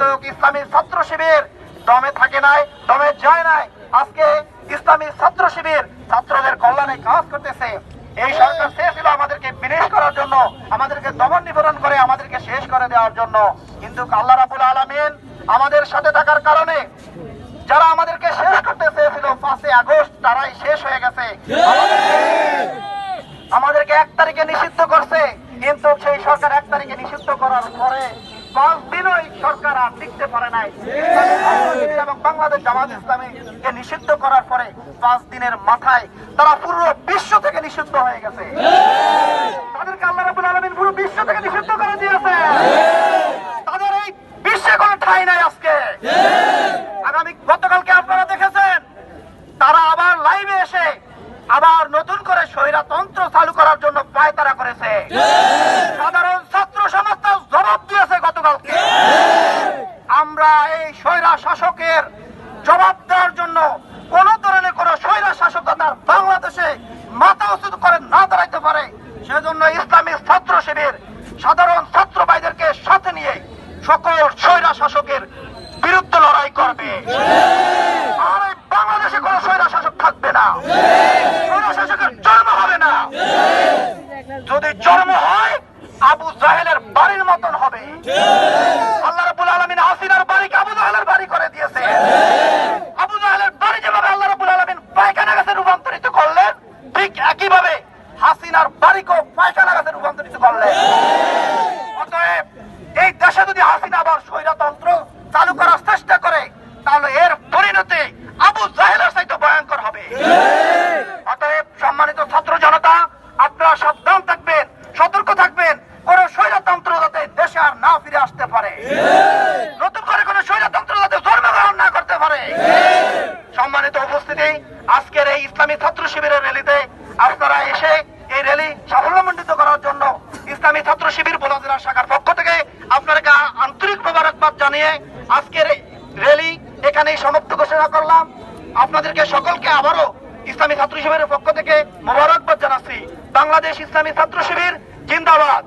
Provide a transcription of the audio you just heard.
কিন্তু ইসলামী ছাত্র শিবির। দমে থাকে নাই, দমে যায় নাই। আজকে ইসলামী ছাত্র শিবির ছাত্রদের কল্যাণে কাজ করতেছে। এই সরকার চেয়েছিল আমাদেরকে বিনাশ করার জন্য, আমাদেরকে দমন নিবারণ করে আমাদেরকে শেষ করে দেওয়ার জন্য। কিন্তু আল্লাহ রাবুল আলমিন আমাদের সাথে থাকার কারণে যারা আমাদেরকে শেষ করতে চেয়েছিল, পাঁচই আগস্ট তারাই শেষ হয়ে গেছে। আমাদেরকে এক তারিখে নিষিদ্ধ করছে, কিন্তু সেই সরকার এক তারিখে নিষিদ্ধ করার পরে পারে নাই। তারা আজকে। আগামী গতকালকে আপনারা দেখেছেন, তারা আবার লাইভে এসে আবার নতুন করে স্বৈরাতন্ত্র চালু করার জন্য পায়তারা করেছে। সাধারণ ছাত্র সমাজ তার জবাব দিয়েছে গতকালকে আমরা এই স্বৈরা শাসকের জবাব দেওয়ার জন্য কোন ধরনের কোন স্বৈরা শাসক তার বাংলাদেশে মাথা উচিত করে না দাঁড়াইতে পারে, সেজন্য ইসলামী ছাত্র শিবির সাধারণ ছাত্র ভাইদেরকে সাথে নিয়ে সকল স্বৈরা শাসকের বিরুদ্ধে লড়াই করবে। আর এই বাংলাদেশে কোন স্বৈরা শাসক থাকবে না। স্বৈরা শাসকের জন্ম হবে না। যদি জন্ম হয়, আবু জাহেলের বাড়ির মতন হবে আল্লাহ রাব্বুল আলামিন হাসিনার বাড়িকে আবু জাহেলের বাড়ি করে দিয়েছে আবু জাহেলের বাড়ি যেভাবে আল্লাহ রাব্বুল আলামিন পায়খানা গাছে রূপান্তরিত করলেন ঠিক একইভাবে বাড়িকেও পায়খানা গাছে রূপান্তরিত করলেন অতএব এই দেশে যদি হাসিনা আবার স্বৈরতন্ত্র চালু করার চেষ্টা করে, তাহলে এর পরিণতি আবু জাহেলের চাইতে ভয়ঙ্কর হবে। অতএব সম্মানিত ছাত্র জনতা, আপনারা সাবধান থাকবেন, সতর্ক থাকবেন, কোন স্বৈরতন্ত্র যাতে দেশে আর না ফিরে আসতে পারে। নতুন করে কোন স্বৈরতন্ত্র যাতে জন্মগ্রহণ না করতে পারে। সম্মানিত উপস্থিতি, আজকের এই ইসলামী ছাত্র শিবিরের র্যালিতে আপনারা এসে এই র্যালি সাফল্যমণ্ডিত করার জন্য ইসলামী ছাত্র শিবির বোলাজিরা শাখার পক্ষ থেকে আপনাদেরকে আন্তরিক মোবারকবাদ জানিয়ে আজকের র্যালি এখানে সমাপ্ত ঘোষণা করলাম। আপনাদেরকে সকলকে আবারও ইসলামী ছাত্র শিবিরের পক্ষ থেকে মোবারকবাদ জানাচ্ছি। বাংলাদেশ ইসলামী ছাত্র শিবির জিন্দাবাদ।